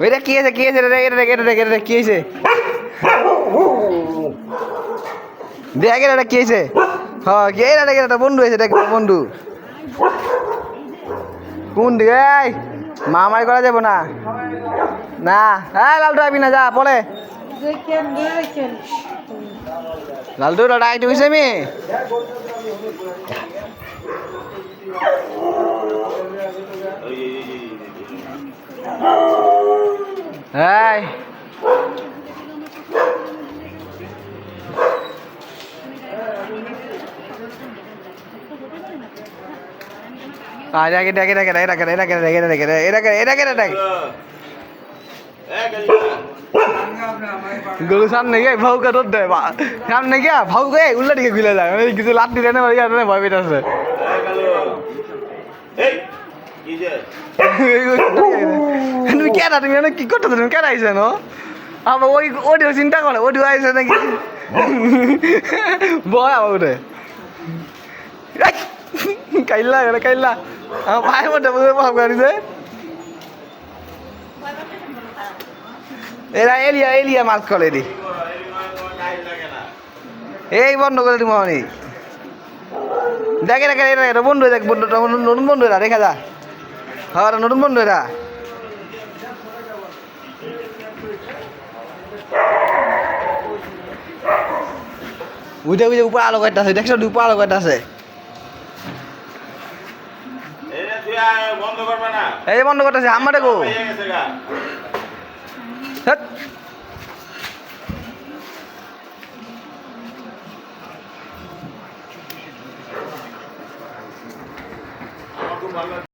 এটা কি আছে কি আছে রে এটা রে এটা রে এটা রে কি আছে দেখ এটা কি আছে হ্যাঁ কি এটা রে এটা বন্ধু আছে দেখ বন্ধু কোন দিকে এই মামাই করা যাব না না হ্যাঁ লালটু আবি না যা পড়ে লালটু ডাক দিছে আমি এই। এটা এটা এটা এটা এটা এটা এটা এটা এটা এটা এটা এটা এটা গরু সামনে গিয়ে ভাউ কে ধর দেয় সামনে গিয়া ভাউ কে উল্টা দিকে ঘুরে যায় কিছু লাত দিলে না ভয় পেতেছে তুমি কেন তুমি কি করতে তুমি কেন আইছে নো? ওডিও চিন্তা করে ওডিও আইছে নাকি? বয় আবার উঠে কাইলা গেলে কাইলা। আমার পায়ের মধ্যে বুঝে ভাব এরা এলিয়া এলিয়া মাছ করে দি। এই, বন্ধ করে দিব আমি। দেখে দেখে বন্ধু দেখ, বন্ধু, নতুন বন্ধু এরা দেখা যা। হ্যাঁ নতুন বন্ধু এটা উঠে উঠে উপা আলো কাটতে আছে? দেখছ উপা আলো কাটতে আছে? এই বন্ধ করতেছে আমার গো ভালো